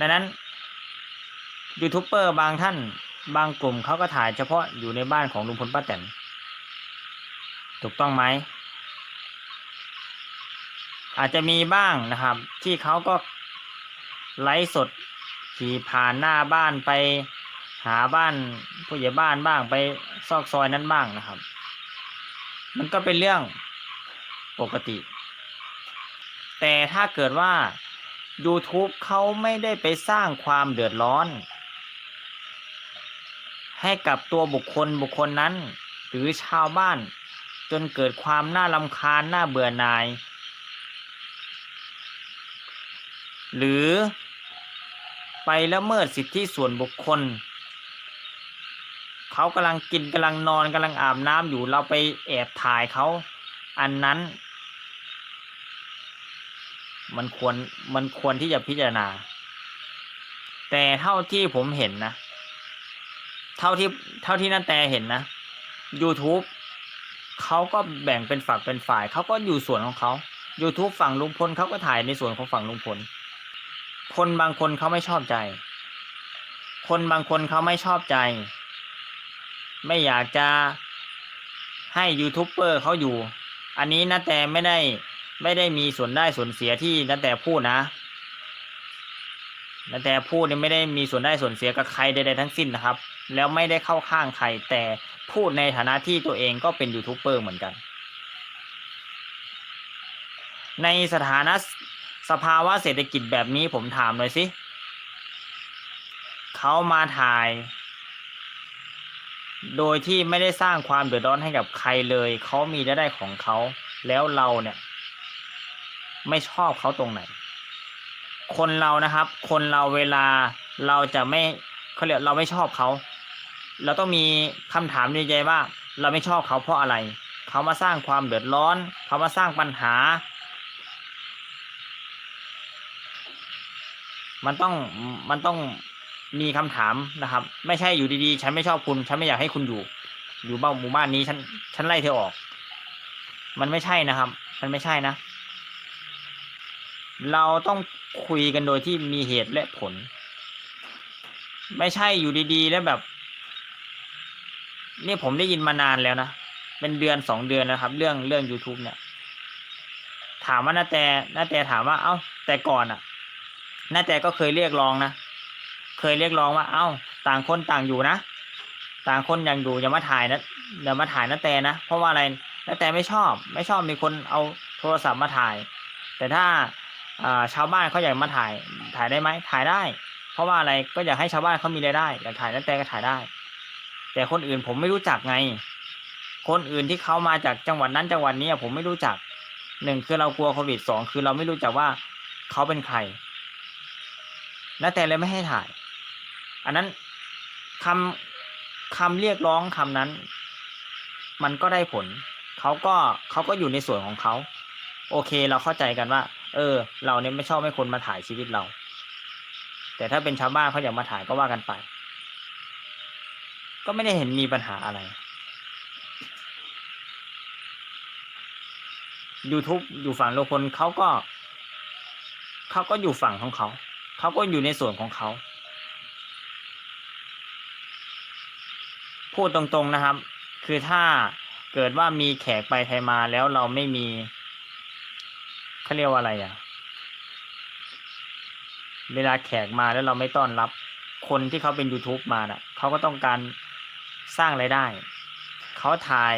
ดังนั้นยูทูบเบอร์บางท่านบางกลุ่มเขาก็ถ่ายเฉพาะอยู่ในบ้านของลุงพลป้าแตนถูกต้องไหม อาจจะมีบ้างนะครับ ที่เขาก็ไลฟ์สดขี่ผ่านหน้าบ้านไปหาบ้านผู้ใหญ่บ้านบ้างไปซอกซอยนั้นบ้างนะครับ มันก็เป็นเรื่องปกติ แต่ถ้าเกิดว่า YouTube เขาไม่ได้ไปสร้างความเดือดร้อน ให้กับตัวบุคคลบุคคลนั้น หรือชาวบ้าน จนเกิดความน่ารำคาญน่าเบื่อหน่าย หรือไปละเมิดสิทธิส่วนบุคคล เขากำลังกินกำลังนอนกำลังอาบน้ำอยู่เราไปแอบถ่ายเขา อันนั้น มันควรมันควรที่จะพิจารณา แต่เท่าที่ผมเห็นนะ เท่าที่เท่าที่นั่นแต่เห็นนะ YouTube เขาก็แบ่งเป็นฝักเป็นฝ่าย เขาก็อยู่ส่วนของเขา YouTube ฝั่งลุงพลเขาก็ถ่ายในส่วนของฝั่งลุงพล คนบางคนเขาไม่ชอบใจ คนบางคนเขาไม่ชอบใจ ไม่อยากจะให้ยูทูบเบอร์เขาอยู่ อันนี้นะแต่ไม่ได้ ไม่ได้มีส่วนได้ส่วนเสียที่นะแต่พูดนะนะแต่พูดเนี่ยไม่ได้มีส่วนได้ส่วนเสียกับใครใดๆทั้งสิ้นนะครับ แล้วไม่ได้เข้าข้างใครแต่พูดในฐานะที่ตัวเองก็เป็นยูทูบเบอร์เหมือนกัน ในสถานะสภาวะเศรษฐกิจแบบนี้ผมถามหน่อยสิเขามาถ่าย โดยที่ไม่ได้สร้างความเดือดร้อนให้กับใครเลย เขามีได้ได้ของเขา แล้วเราเนี่ย ไม่ชอบเขาตรงไหน คนเรานะครับ คนเราเวลาเราจะไม่เขาเรียกเราไม่ชอบเขา เราต้องมีคำถามในใจว่า เราไม่ชอบเขาเพราะอะไร เขามาสร้างความเดือดร้อน เขามาสร้างปัญหา มันต้องมันต้องมีคำถามนะครับ ไม่ใช่อยู่ดีๆ ฉันไม่ชอบคุณ ฉันไม่อยากให้คุณอยู่ อยู่บ้านหมู่บ้านนี้ฉันฉันไล่เธอออก มันไม่ใช่นะครับ มันไม่ใช่นะ เราต้องคุยกันโดยที่มีเหตุและผล ไม่ใช่อยู่ดีๆ แล้วแบบ นี่ผมได้ยินมานานแล้วนะ เป็นเดือนสองเดือนนะครับ เรื่องเรื่อง youtube เนี่ย ถามว่านาแต่นาแต่ถามว่า เอ้า แต่ก่อนอะ่ะนาแต่ก็เคยเรียกร้องนะ เคยเรียกร้องว่า เอ้า ต่างคนต่างอยู่นะ ต่างคนยังอยู่อย่ามาถ่ายนะอย่ามาถ่ายนาแต่นะ เพราะว่าอะไรนาแต่ไม่ชอบ ไม่ชอบมีคนเอาโทรศัพท์มาถ่าย แต่ถ้า อ่าชาวบ้านเขาอยากมาถ่ายถ่ายได้ไหมถ่ายได้ เพราะว่าอะไรก็อยากให้ชาวบ้านเขามีรายได้อยากถ่ายนาแต่ก็ถ่ายได้ แต่คนอื่นผมไม่รู้จักไง คนอื่นที่เขามาจากจังหวัดนั้นจังหวัดนี้ผมไม่รู้จักหนึ่งคือเรากลัวโควิดสองคือเราไม่รู้จักว่าเขาเป็นใครนาแต่เลยไม่ให้ถ่าย อันนั้นคำคำเรียกร้องคำนั้น มันก็ได้ผลเขาก็เขาก็อยู่ในส่วนของเขา โอเคเราเข้าใจกันว่า เออ เราเนี่ยไม่ชอบให้คนมาถ่ายชีวิตเรา แต่ถ้าเป็นชาวบ้านเขาอยากมาถ่ายก็ว่ากันไป ก็ไม่ได้เห็นมีปัญหาอะไร YouTube อยู่ฝั่งโลคนเขาก็เขาก็อยู่ฝั่งของเขา เขาก็อยู่ในส่วนของเขา พูดตรงๆนะครับ คือถ้าเกิดว่ามีแขกไปไทยมาแล้วเราไม่มี เขาเรียกว่าอะไรอะ เวลาแขกมาแล้วเราไม่ต้อนรับ คนที่เขาเป็น YouTube มาน่ะเขาก็ต้องการสร้างไรายได้ เขาถ่าย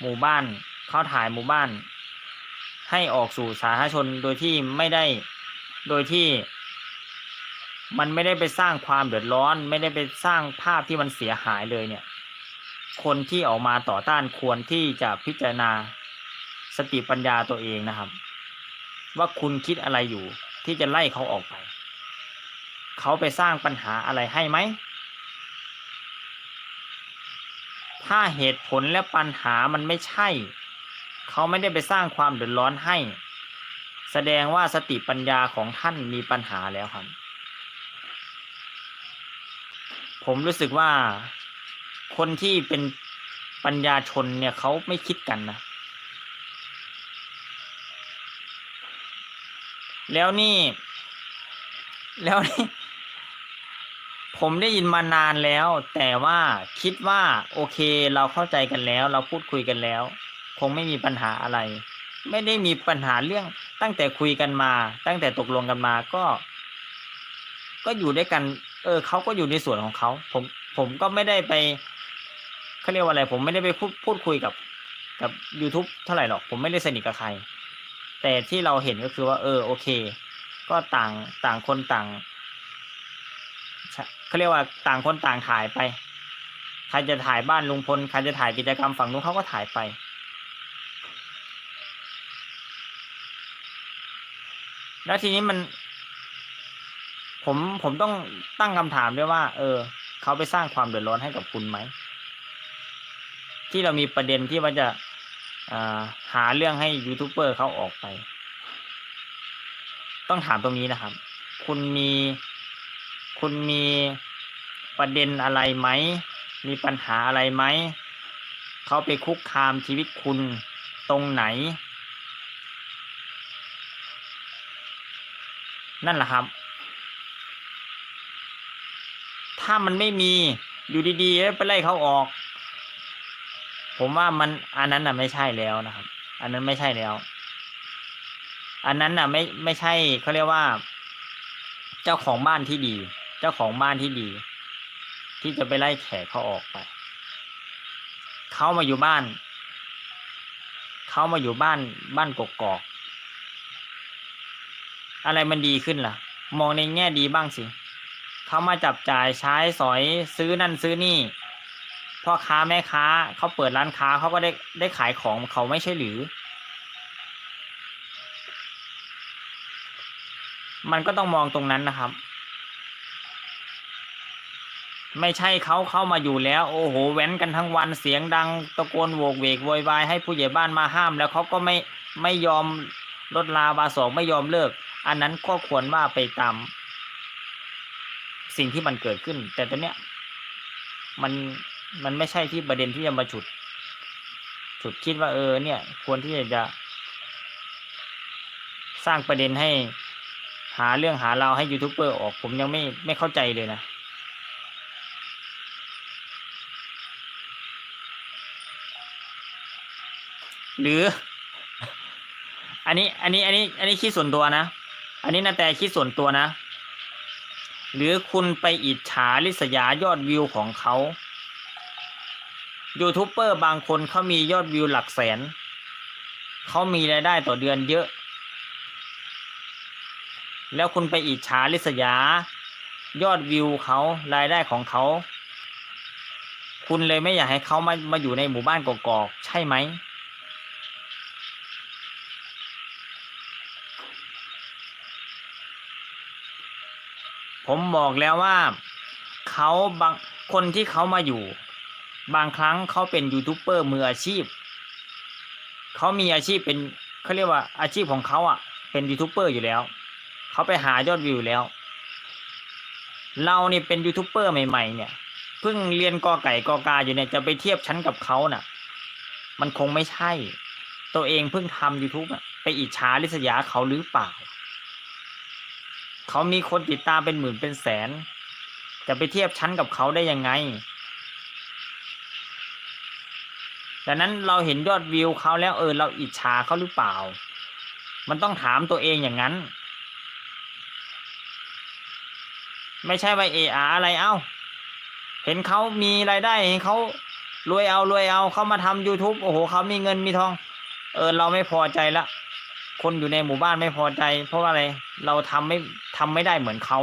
หมู่บ้าน เขาถ่ายหมู่บ้าน ให้ออกสู่สาธารณชนโดยที่ไม่ได้โดยที่มันไม่ได้ไปสร้างความเดือดร้อน ไม่ได้ไปสร้างภาพที่มันเสียหายเลยเนี่ย คนที่ออกมาต่อต้านควรที่จะพิจารณาสติปัญญาตัวเองนะครับ ว่าคุณคิดอะไรอยู่ ที่จะไล่เขาออกไป เขาไปสร้างปัญหาอะไรให้ไหม ถ้าเหตุผลและปัญหามันไม่ใช่ เขาไม่ได้ไปสร้างความเดือดร้อนให้ แสดงว่าสติปัญญาของท่านมีปัญหาแล้วครับ ผมรู้สึกว่าคนที่เป็นปัญญาชนเนี่ยเขาไม่คิดกันนะ แล้วนี่ แล้วนี่ ผมได้ยินมานานแล้ว แต่ว่าคิดว่า โอเค เราเข้าใจกันแล้ว เราพูดคุยกันแล้ว คงไม่มีปัญหาอะไร ไม่ได้มีปัญหาเรื่องตั้งแต่คุยกันมา ตั้งแต่ตกลงกันมาก็ ก็อยู่ด้วยกัน เออเขาก็อยู่ในส่วนของเขาผมผมก็ไม่ได้ไปเขาเรียกว่าอะไร ผมไม่ได้ไปพูดพูดคุยกับกับ YouTube เท่าไหร่หรอก ผมไม่ได้สนิทกับใคร แต่ที่เราเห็นก็คือว่า เออโอเค ก็ต่างต่างคนต่างเขาเรียกว่าต่างคนต่างถ่ายไป ใครจะถ่ายบ้านลุงพลใครจะถ่ายกิจกรรมฝั่งนู้นเขาก็ถ่ายไป แล้วทีนี้มัน ผมผมต้องตั้งคำถามด้วยว่า เออเขาไปสร้างความเดือดร้อนให้กับคุณไหมที่เรามีประเด็นที่ว่าจะ หาเรื่องให้ยูทูบเบอร์เขาออกไป ต้องถามตรงนี้นะครับ คุณมี คุณมีประเด็นอะไรไหม มีปัญหาอะไรไหม เขาไปคุกคามชีวิตคุณตรงไหน นั่นแหละครับ ถ้ามันไม่มีอยู่ดีๆไปไล่เขาออก ผมว่ามันอันนั้นน่ะไม่ใช่แล้วนะครับ อันนั้นไม่ใช่แล้ว อันนั้นน่ะไม่ไม่ใช่เขาเรียกว่า เจ้าของบ้านที่ดี เจ้าของบ้านที่ดี ที่จะไปไล่แขกเขาออกไปเขามาอยู่บ้านเขามาอยู่บ้านบ้านกกอกอะไรมันดีขึ้นล่ะ มองในแง่ดีบ้างสิเขามาจับจ่ายใช้สอยซื้อนั่นซื้อนี่ พ่อค้าแม่ค้าเขาเปิดร้านค้าเขาก็ได้ได้ขายของเขาไม่ใช่หรือ มันก็ต้องมองตรงนั้นนะครับ ไม่ใช่เขาเข้ามาอยู่แล้ว โอ้โหแว้นกันทั้งวันเสียงดังตะโกนโวกเวกโวยวายให้ผู้ใหญ่บ้านมาห้าม แล้วเขาก็ไม่ไม่ยอมลดลาบาสองไม่ยอมเลิก อันนั้นก็ควรว่าไปตามสิ่งที่มันเกิดขึ้น แต่ตอนเนี้ยมัน มันไม่ใช่ที่ประเด็นที่จะมาฉุด ฉุดคิดว่าเออ เนี่ย ควรที่จะสร้างประเด็นให้หาเรื่องหาเราให้ยูทูบเบอร์ออก ผมยังไม่ไม่เข้าใจเลยนะ หรือ อันนี้ อันนี้ อันนี้ อันนี้คิดส่วนตัวนะ อันนี้นาแต่คิดส่วนตัวนะ หรือคุณไปอิจฉาริษยายอดวิวของเขา ยูทูบเบอร์บางคนเขามียอดวิวหลักแสน เขามีรายได้ต่อเดือนเยอะ แล้วคุณไปอิจฉาริษยา ยอดวิวเขารายได้ของเขา คุณเลยไม่อยากให้เขามามาอยู่ในหมู่บ้านกอกๆใช่ไหม ผมบอกแล้วว่าเขาบางคนที่เขามาอยู่ บางครั้งเขาเป็นยูทูบเบอร์มืออาชีพ เขามีอาชีพเป็นเขาเรียกว่าอาชีพของเขาอะ เป็นยูทูบเบอร์อยู่แล้ว เขาไปหายอดวิวแล้ว เรานี่เป็นยูทูบเบอร์ใหม่ๆ เนี่ย เพิ่งเรียนกอไก่กอกาอยู่เนี่ยจะไปเทียบชั้นกับเขาน่ะ มันคงไม่ใช่ ตัวเองเพิ่งทำ YouTube อะไปอิจฉาริษยาเขาหรือเปล่า เขามีคนติดตามเป็นหมื่นเป็นแสน จะไปเทียบชั้นกับเขาได้ยังไง ดังนั้นเราเห็นยอดวิวเขาแล้วเออเราอิจฉาเขาหรือเปล่า มันต้องถามตัวเองอย่างนั้น ไม่ใช่ว่าเออาอะไรเอ้า เห็นเขามีรายได้เห็นเขารวยเอารวยเอาเขามาทำ YouTube โอ้โหเขามีเงินมีทอง เออเราไม่พอใจละคนอยู่ในหมู่บ้านไม่พอใจ เพราะว่าอะไรเราทำไม่ทำไม่ได้เหมือนเขา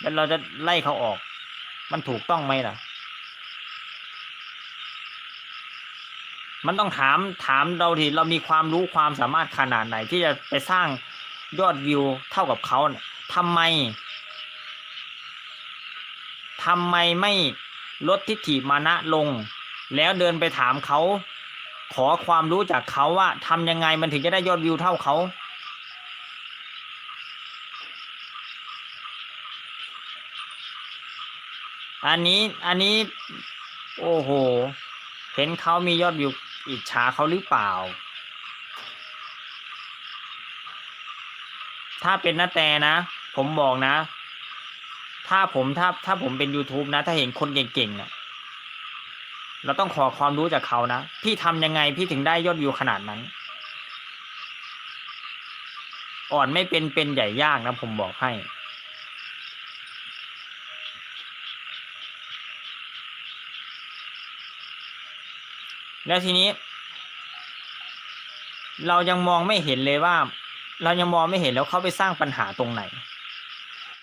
แล้วเราจะไล่เขาออก มันถูกต้องไหมล่ะ มันต้องถามถามเราทีเรามีความรู้ความสามารถขนาดไหน ที่จะไปสร้างยอดวิวเท่ากับเขาทำไมทำไมไม่ลดทิฐิมานะลง แล้วเดินไปถามเขาขอความรู้จากเขาว่าทำยังไงมันถึงจะได้ยอดวิวเท่าเขา อันนี้อันนี้ โอ้โห เห็นเขามียอดวิว อิจฉาเขาหรือเปล่า ถ้าเป็นนาแต่นะ ผมบอกนะ ถ้าผมถ้าถ้าผมเป็น youtube นะ ถ้าเห็นคนเก่งๆเนี่ยเราต้องขอความรู้จากเขานะ พี่ทำยังไงพี่ถึงได้ยอดวิวขนาดนั้น อ่อนไม่เป็นเป็นใหญ่ยากนะผมบอกให้ แล้วทีนี้ เรายังมองไม่เห็นเลยว่า เรายังมองไม่เห็นแล้วเขาไปสร้างปัญหาตรงไหน